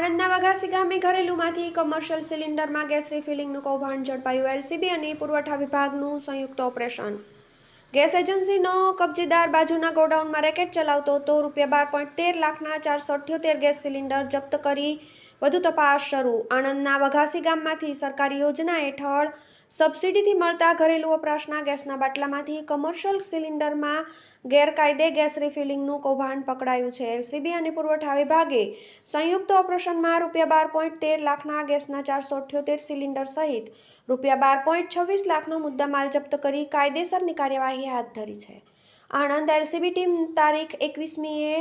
આણંદના વઘાસી ગામે ઘરેલુમાંથી commercial સિલિન્ડરમાં gas રિફિલિંગનું કૌભાંડ ઝડપાયું. LCB અને પુરવઠા વિભાગનું સંયુક્ત ઓપરેશન ગેસ એજન્સીનો કબજેદાર બાજુના ગોડાઉનમાં રેકેટ ચલાવતો હતો રૂપિયા બાર પોઈન્ટ તેર લાખના ચારસો અઠ્યોતેર ગેસ સિલિન્ડર જપ્ત કરી વધુ તપાસ શરૂ. આણંદના વઘાસી ગામમાંથી સરકારી યોજના હેઠળ સબસિડીથી મળતા ઘરેલુ વપરાશના ગેસના બાટલામાંથી કમર્શિયલ સિલિન્ડરમાં ગેરકાયદે ગેસ રિફિલિંગનું કૌભાંડ પકડાયું છે. એલસીબી અને પુરવઠા વિભાગે સંયુક્ત ઓપરેશનમાં રૂપિયા બાર પોઈન્ટ તેર લાખના ગેસના ચારસો અઠ્યોતેર સિલિન્ડર સહિત રૂપિયા બાર પોઈન્ટ છવ્વીસ લાખનો મુદ્દામાલ જપ્ત કરી કાયદેસરની કાર્યવાહી હાથ ધરી છે. આણંદ એલસીબી ટીમ તારીખ એકવીસમીએ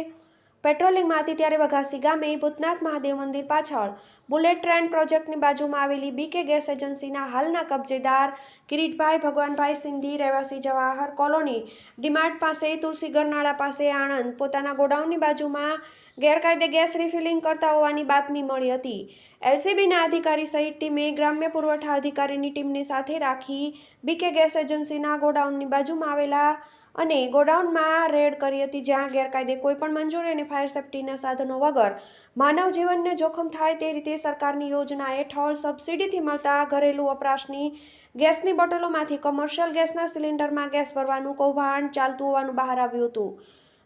પેટ્રોલિંગમાં હતી ત્યારે વઘાસી ગામે ભૂતનાથ મહાદેવ મંદિર પાછળ બુલેટ ટ્રેન પ્રોજેક્ટની બાજુમાં આવેલી બીકે ગેસ એજન્સીના હાલના કબજેદાર કિરીટભાઈ ભગવાનભાઈ સિંધી રહેવાસી જવાહર કોલોની, ડીમાર્ટ પાસે, તુલસી ગરનાળા પાસે આણંદ પોતાના ગોડાઉનની બાજુમાં ગેરકાયદે ગેસ રિફિલિંગ કરતા હોવાની બાતમી મળી હતી. એલસીબીના અધિકારી સહિત ટીમે ગ્રામ્ય પુરવઠા અધિકારીની ટીમને સાથે રાખી બીકે ગેસ એજન્સીના ગોડાઉનની બાજુમાં આવેલા અને ગોડાઉનમાં રેડ કરી હતી, જ્યાં ગેરકાયદે કોઈપણ મંજૂરી અને ફાયર સેફ્ટીના સાધનો વગર માનવ જીવનને જોખમ થાય તે રીતે સરકારની યોજના હેઠળ સબસિડીથી મળતા ઘરેલું વપરાશની ગેસની બોટલોમાંથી કમર્શિયલ ગેસના સિલિન્ડરમાં ગેસ ભરવાનું કૌભાંડ ચાલતું હોવાનું બહાર આવ્યું હતું.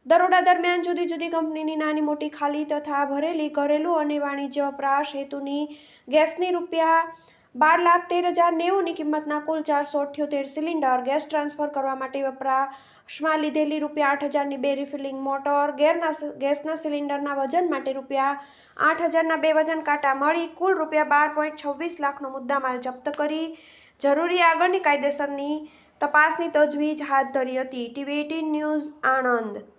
દરોડા દરમિયાન જુદી જુદી કંપનીની નાની મોટી ખાલી તથા ભરેલી ઘરેલું અને વાણિજ્ય વપરાશ હેતુની ગેસની રૂપિયા બાર લાખ તેર હજાર નેવુંની કિંમતના કુલ ચારસો અઠ્યોતેર સિલિન્ડર ગેસ ટ્રાન્સફર કરવા માટે વપરાશમાં લીધેલી રૂપિયા આઠ હજારની બે રિફિલિંગ મોટર, ગેરના ગેસના સિલિન્ડરના વજન માટે રૂપિયા આઠ હજારના બે વજન કાંટા મળી, કુલ રૂપિયા બાર પોઈન્ટ છવ્વીસ લાખનો મુદ્દામાલ જપ્ત કરી. જરૂરી આગળની કાયદેસરની તપાસની તજવીજ હાથ ધરી હતી. TV eighteen news Anand.